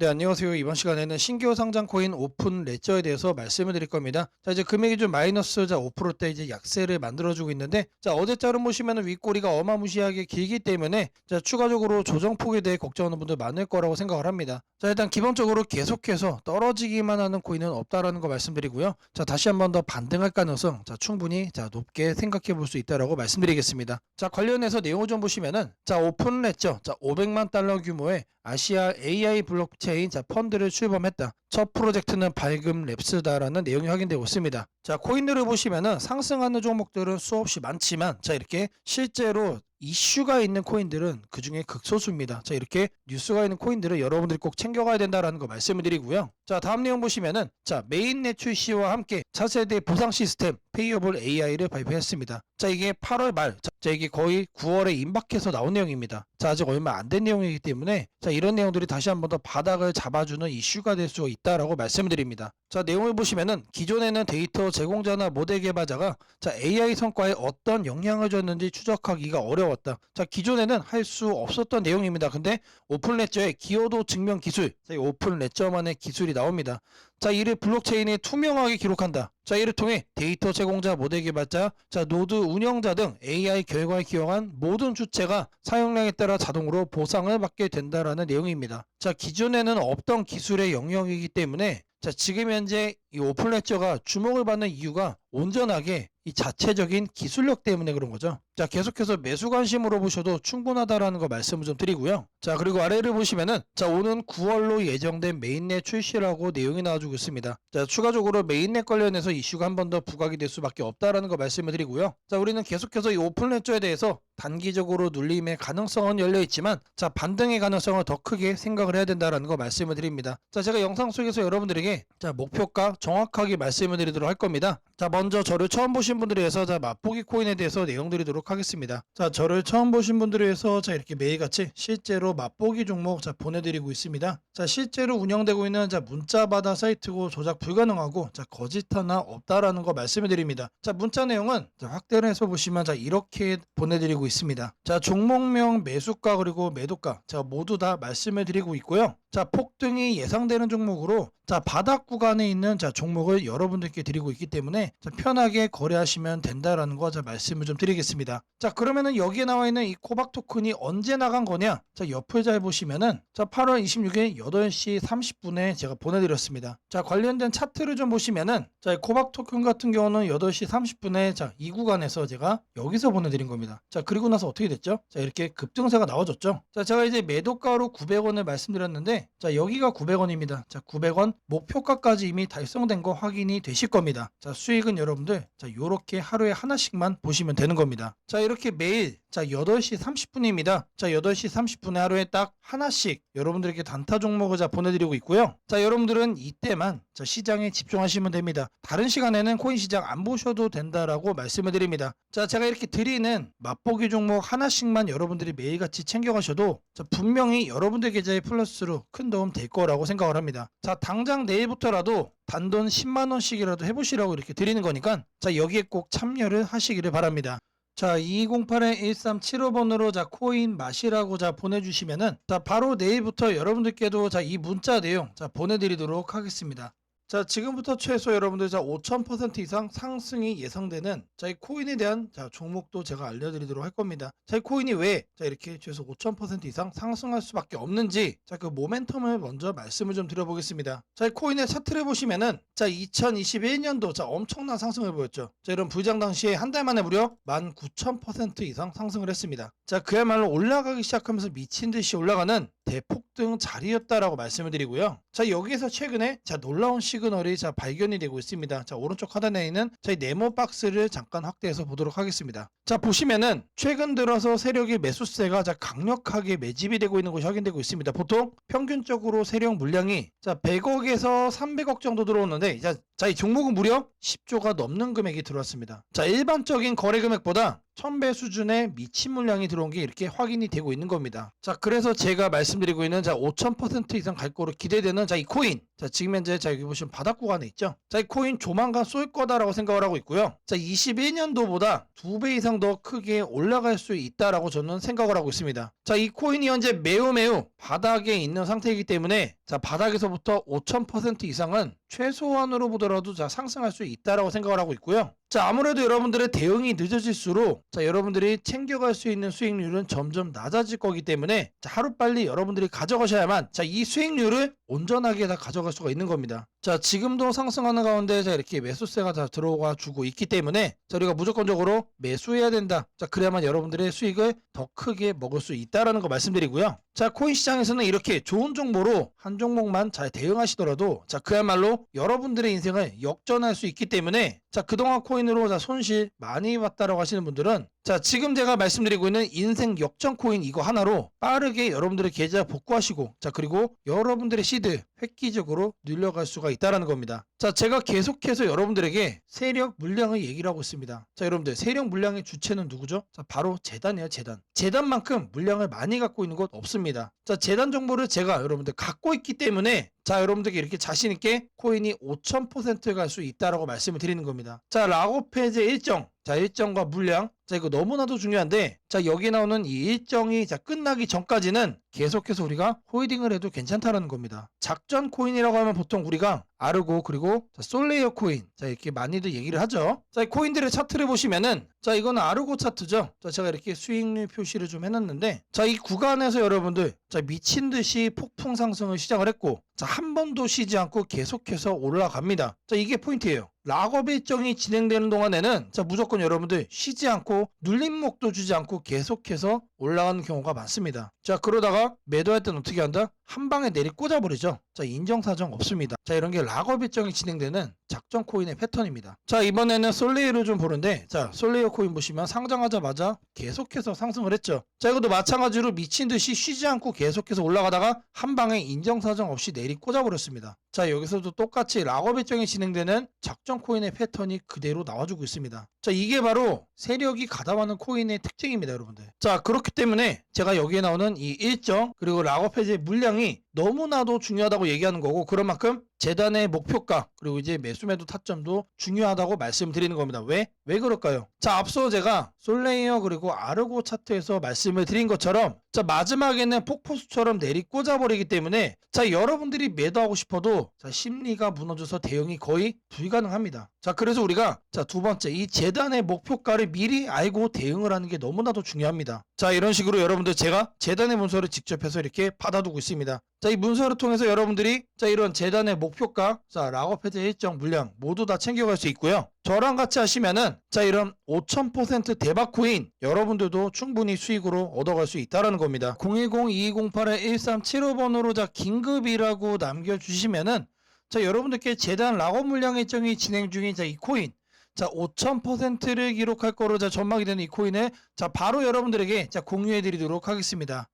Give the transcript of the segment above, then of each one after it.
네, 안녕하세요. 이번 시간에는 신규 상장 코인 오픈 레저에 대해서 말씀을 드릴 겁니다. 자, 이제 금액이 좀 마이너스 자 5%대 이제 약세를 만들어주고 있는데, 자, 어제 자른 보시면은 윗꼬리가 어마무시하게 길기 때문에, 자, 추가적으로 조정폭에 대해 걱정하는 분들 많을 거라고 생각을 합니다. 자, 일단 기본적으로 계속해서 떨어지기만 하는 코인은 없다라는 거 말씀드리고요. 자, 다시 한번 더 반등할 가능성, 자, 충분히, 자, 높게 생각해 볼 수 있다라고 말씀드리겠습니다. 자, 관련해서 내용을 좀 보시면은, 자, 오픈 레저, 자, 500만 달러 규모의 아시아 AI 블록체인 자 펀드를 출범했다. 첫 프로젝트는 밝음 랩스다라는 내용이 확인되고 있습니다. 자 코인들을 보시면은 상승하는 종목들은 수없이 많지만 자 이렇게 실제로 이슈가 있는 코인들은 그 중에 극소수입니다. 자 이렇게 뉴스가 있는 코인들은 여러분들이 꼭 챙겨가야 된다라는 거 말씀을 드리고요. 자 다음 내용 보시면은 자 메인넷 출시와 함께 차세대 보상 시스템 페이어블 AI를 발표했습니다. 자 이게 8월 말, 자, 자 이게 거의 9월에 임박해서 나온 내용입니다. 자 아직 얼마 안 된 내용이기 때문에 자 이런 내용들이 다시 한 번 더 바닥을 잡아주는 이슈가 될 수 있다라고 말씀드립니다. 자 내용을 보시면은 기존에는 데이터 제공자나 모델 개발자가 자 AI 성과에 어떤 영향을 줬는지 추적하기가 어려 웠다. 자 기존에는 할 수 없었던 내용입니다. 근데 오픈 레저의 기여도 증명 기술, 자, 이 오픈 레저만의 기술이 나옵니다. 자 이를 블록체인에 투명하게 기록한다. 자 이를 통해 데이터 제공자, 모델 개발자, 자 노드 운영자 등 AI 결과에 기여한 모든 주체가 사용량에 따라 자동으로 보상을 받게 된다라는 내용입니다. 자 기존에는 없던 기술의 영역이기 때문에 자 지금 현재 이 오픈레저가 주목을 받는 이유가 온전하게 이 자체적인 기술력 때문에 그런 거죠. 자 계속해서 매수 관심으로 보셔도 충분하다라는 거 말씀을 좀 드리고요. 자 그리고 아래를 보시면은 자 오는 9월로 예정된 메인넷 출시라고 내용이 나와주고 있습니다. 자 추가적으로 메인넷 관련해서 이슈가 한 번 더 부각이 될 수밖에 없다라는 거 말씀을 드리고요. 자 우리는 계속해서 이 오픈레저에 대해서 단기적으로 눌림의 가능성은 열려 있지만 자 반등의 가능성을 더 크게 생각을 해야 된다라는 거 말씀을 드립니다. 자 제가 영상 속에서 여러분들에게 자 목표가 정확하게 말씀을 드리도록 할 겁니다. 자 먼저 저를 처음 보신 분들에 의해서 자 맛보기 코인에 대해서 내용 드리도록 하겠습니다. 자 저를 처음 보신 분들에 의해서 자 이렇게 매일같이 실제로 맛보기 종목 자 보내드리고 있습니다. 자 실제로 운영되고 있는 자 문자바다 사이트고 조작 불가능하고 자 거짓 하나 없다라는 거 말씀을 드립니다. 자 문자 내용은 자 확대를 해서 보시면 자 이렇게 보내드리고 있습니다. 자 종목명 매수가 그리고 매도가 자 모두 다 말씀을 드리고 있고요. 자 폭등이 예상되는 종목으로 자 바닥 구간에 있는 자 종목을 여러분들께 드리고 있기 때문에 자 편하게 거래하시면 된다라는 거 자 말씀을 좀 드리겠습니다. 자 그러면은 여기에 나와 있는 이 코박 토큰이 언제 나간 거냐? 자 옆을 잘 보시면은 자 8월 26일 8시 30분에 제가 보내드렸습니다. 자 관련된 차트를 좀 보시면은 자이 코박 토큰 같은 경우는 8시 30분에 자 이 구간에서 제가 여기서 보내드린 겁니다. 자 그리고 나서 어떻게 됐죠? 자 이렇게 급등세가 나와줬죠. 자 제가 이제 매도가로 900원을 말씀드렸는데 자 여기가 900원입니다. 자 900원 목표가까지 이미 달성된 거 확인이 되실 겁니다. 자 수익은 여러분들 자 요렇게 하루에 하나씩만 보시면 되는 겁니다. 자 이렇게 매일 자 8시 30분입니다. 자 8시 30분에 하루에 딱 하나씩 여러분들에게 단타 종목을 자 보내드리고 있고요. 자 여러분들은 이때만 자 시장에 집중하시면 됩니다. 다른 시간에는 코인 시장 안 보셔도 된다라고 말씀을 드립니다. 자 제가 이렇게 드리는 맛보기 종목 하나씩만 여러분들이 매일같이 챙겨가셔도 자 분명히 여러분들 계좌에 플러스로 큰 도움 될 거라고 생각을 합니다. 자 당장 내일부터라도 단돈 10만 원씩이라도 해보시라고 이렇게 드리는 거니까 자 여기에 꼭 참여를 하시기를 바랍니다. 자, 2208-1375번으로 자 코인 맛이라고 자 보내주시면은 자 바로 내일부터 여러분들께도 자 이 문자 내용 자 보내드리도록 하겠습니다. 자 지금부터 최소 여러분들 자 5000% 이상 상승이 예상되는 자이 코인에 대한 자 종목도 제가 알려드리도록 할 겁니다. 자이 코인이 왜 자 이렇게 최소 5000% 이상 상승할 수밖에 없는지 자 그 모멘텀을 먼저 말씀을 좀 드려보겠습니다. 자이 코인의 차트를 보시면은 자 2021년도 자 엄청난 상승을 보였죠. 자 이런 부장 당시에 한 달 만에 무려 19,000% 이상 상승을 했습니다. 자 그야말로 올라가기 시작하면서 미친 듯이 올라가는 대폭등 자리였다라고 말씀을 드리고요. 자 여기에서 최근에 자 놀라운 시그널이 자 발견이 되고 있습니다. 자 오른쪽 하단에 있는 저희 네모 박스를 잠깐 확대해서 보도록 하겠습니다. 자 보시면은 최근 들어서 세력의 매수세가 자 강력하게 매집이 되고 있는 것이 확인되고 있습니다. 보통 평균적으로 세력 물량이 자 100억에서 300억 정도 들어오는데 자, 자 이 종목은 무려 10조가 넘는 금액이 들어왔습니다. 자 일반적인 거래 금액보다 1000배 수준의 미친 물량이 들어온 게 이렇게 확인이 되고 있는 겁니다. 자, 그래서 제가 말씀드리고 있는 자, 5000% 이상 갈 거로 기대되는 자, 이 코인. 자 지금 현재 자 여기 보시면 바닥 구간에 있죠. 자 이 코인 조만간 쏠 거다라고 생각을 하고 있고요. 자 21년도보다 두배 이상 더 크게 올라갈 수 있다라고 저는 생각을 하고 있습니다. 자 이 코인이 현재 매우 매우 바닥에 있는 상태이기 때문에 자 바닥에서부터 5,000% 이상은 최소한으로 보더라도 자 상승할 수 있다라고 생각을 하고 있고요. 자 아무래도 여러분들의 대응이 늦어질수록 자 여러분들이 챙겨갈 수 있는 수익률은 점점 낮아질 거기 때문에 자 하루 빨리 여러분들이 가져가셔야만 자 이 수익률을 온전하게 다 가져갈 수가 있는 겁니다. 자 지금도 상승하는 가운데 자 이렇게 매수세가 다 들어와 주고 있기 때문에 자 우리가 무조건적으로 매수해야 된다. 자 그래야만 여러분들의 수익을 더 크게 먹을 수 있다라는 거 말씀드리고요. 자 코인 시장에서는 이렇게 좋은 정보로 한 종목만 잘 대응하시더라도 자 그야말로 여러분들의 인생을 역전할 수 있기 때문에 자 그동안 코인으로 자 손실 많이 봤다라고 하시는 분들은 자 지금 제가 말씀드리고 있는 인생 역전 코인 이거 하나로 빠르게 여러분들의 계좌 복구하시고 자 그리고 여러분들의 시드 획기적으로 늘려갈 수가 있다라는 겁니다. 자 제가 계속해서 여러분들에게 세력 물량을 얘기를 하고 있습니다. 자 여러분들 세력 물량의 주체는 누구죠? 자 바로 재단이에요 재단. 재단만큼 물량을 많이 갖고 있는 곳 없습니다. 자 재단 정보를 제가 여러분들 갖고 있기 때문에 자 여러분들께 이렇게 자신 있게 코인이 5,000%갈 수 있다라고 말씀을 드리는 겁니다. 자 락오페이지 일정 자 일정과 물량 자 이거 너무나도 중요한데 자 여기 나오는 이 일정이 자 끝나기 전까지는 계속해서 우리가 홀딩을 해도 괜찮다라는 겁니다. 작전 코인이라고 하면 보통 우리가 아르고 그리고 자, 솔레이어 코인 자 이렇게 많이들 얘기를 하죠. 자 이 코인들의 차트를 보시면은 자 이거는 아르고 차트죠. 자 제가 이렇게 수익률 표시를 좀 해놨는데 자 이 구간에서 여러분들 자 미친 듯이 폭풍 상승을 시작을 했고 자한 번도 쉬지 않고 계속해서 올라갑니다. 자 이게 포인트예요. 락업 일정이 진행되는 동안에는 자 무조건 여러분들 쉬지 않고 눌림목도 주지 않고 계속해서 올라가는 경우가 많습니다. 자 그러다가 매도할 때는 어떻게 한다? 한 방에 내리 꽂아버리죠. 자 인정사정 없습니다. 자 이런 게 락업 일정이 진행되는 작전 코인의 패턴입니다. 자 이번에는 솔레이어를 좀 보는데 자 솔레이어 코인 보시면 상장하자마자 계속해서 상승을 했죠. 자 이것도 마찬가지로 미친 듯이 쉬지 않고 계속해서 올라가다가 한 방에 인정사정 없이 내리 꽂아버렸습니다. 자 여기서도 똑같이 락업 일정이 진행되는 작전 코인의 패턴이 그대로 나와주고 있습니다. 자 이게 바로 세력이 가담하는 코인의 특징입니다 여러분들. 자 그렇기 때문에 제가 여기에 나오는 이 일정 그리고 락업 해제 물량이 상황이 너무나도 중요하다고 얘기하는 거고 그런 만큼 재단의 목표가 그리고 이제 매수매도 타점도 중요하다고 말씀드리는 겁니다. 왜? 왜 그럴까요? 자 앞서 제가 솔레이어 그리고 아르고 차트에서 말씀을 드린 것처럼 자 마지막에는 폭포수처럼 내리 꽂아버리기 때문에 자 여러분들이 매도하고 싶어도 자 심리가 무너져서 대응이 거의 불가능합니다. 자 그래서 우리가 자 두 번째 이 재단의 목표가를 미리 알고 대응을 하는 게 너무나도 중요합니다. 자 이런 식으로 여러분들 제가 재단의 문서를 직접 해서 이렇게 받아두고 있습니다. 자 이 문서를 통해서 여러분들이 자 이런 재단의 목표가 자 락업 해제 일정 물량 모두 다 챙겨갈 수 있고요. 저랑 같이 하시면은 자 이런 5000% 대박 코인 여러분들도 충분히 수익으로 얻어갈 수 있다라는 겁니다. 010-2208-1375번으로 자 긴급이라고 남겨 주시면은 자 여러분들께 재단 락업 물량 일정이 진행 중인 자 이 코인 자 5000%를 기록할 거로 자 전망이 되는 이 코인을 자 바로 여러분들에게 자 공유해 드리도록 하겠습니다.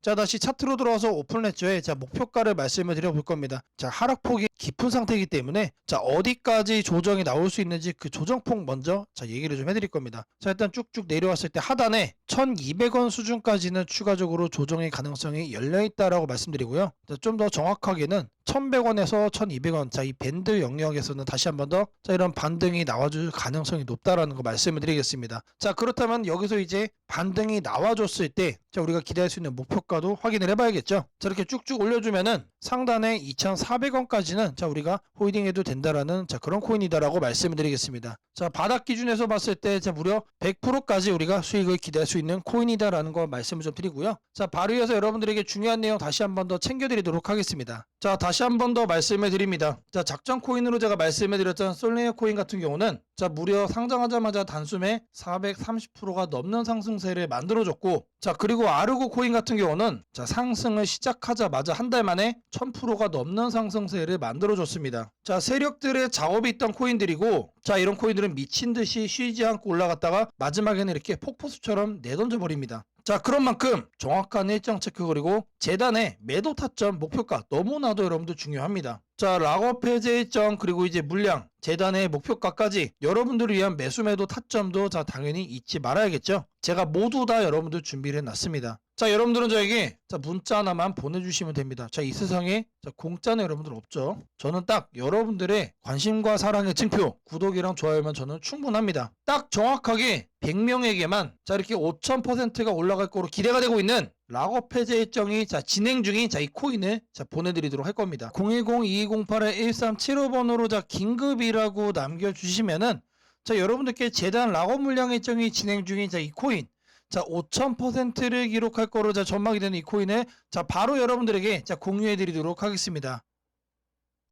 자 다시 차트로 들어와서 오픈레저의 자 목표가를 말씀을 드려볼 겁니다. 자 하락폭이 깊은 상태이기 때문에 자 어디까지 조정이 나올 수 있는지 그 조정폭 먼저 자 얘기를 좀 해드릴 겁니다. 자 일단 쭉쭉 내려왔을 때 하단에 1,200원 수준까지는 추가적으로 조정의 가능성이 열려 있다라고 말씀드리고요. 좀 더 정확하게는 1,100원에서 1,200원 자 이 밴드 영역에서는 다시 한 번 더 자 이런 반등이 나와줄 가능성이 높다라는 거 말씀을 드리겠습니다. 자 그렇다면 여기서 이제 반등이 나와줬을 때 자 우리가 기대할 수 있는 목표가도 확인을 해봐야겠죠. 자 이렇게 쭉쭉 올려주면은 상단에 2,400원까지는 자 우리가 홀딩해도 된다라는 자 그런 코인이다라고 말씀을 드리겠습니다. 자 바닥 기준에서 봤을 때 자 무려 100%까지 우리가 수익을 기대할 수 있는 코인이다라는 거 말씀을 좀 드리고요. 자 바로 이어서 여러분들에게 중요한 내용 다시 한 번 더 챙겨드리도록 하겠습니다. 자 다시 한 번 더 말씀을 드립니다. 자 작전 코인으로 제가 말씀을 드렸던 솔레이어 코인 같은 경우는 자 무려 상장하자마자 단숨에 430%가 넘는 상승세를 만들어줬고 자 그리고 아르고 코인 같은 경우는 자 상승을 시작하자마자 한 달 만에 1000%가 넘는 상승세를 만들어줬습니다. 자 세력들의 작업이 있던 코인들이고 자 이런 코인들은 미친 듯이 쉬지 않고 올라갔다가 마지막에는 이렇게 폭포수처럼 내던져 버립니다. 자 그런 만큼 정확한 일정 체크 그리고 재단의 매도 타점 목표가 너무나도 여러분들 중요합니다. 자, 락업 해제 일정 그리고 이제 물량, 재단의 목표가까지 여러분들을 위한 매수 매도 타점도 자 당연히 잊지 말아야겠죠. 제가 모두 다 여러분들 준비를 해놨습니다. 자, 여러분들은 저에게 자 문자 하나만 보내주시면 됩니다. 자, 이 세상에 자 공짜는 여러분들 없죠. 저는 딱 여러분들의 관심과 사랑의 증표, 구독이랑 좋아요면 저는 충분합니다. 딱 정확하게 100명에게만 자 이렇게 5,000%가 올라갈 거로 기대가 되고 있는 락업 해제 일정이 자 진행 중인 자 이 코인을 자 보내드리도록 할 겁니다. 010-2208-1375번으로 자 긴급이라고 남겨주시면은 자 여러분들께 재단 락업 물량 일정이 진행 중인 자 이 코인 자 5,000%를 기록할 거로 자 전망이 되는 이 코인을 자 바로 여러분들에게 자 공유해 드리도록 하겠습니다.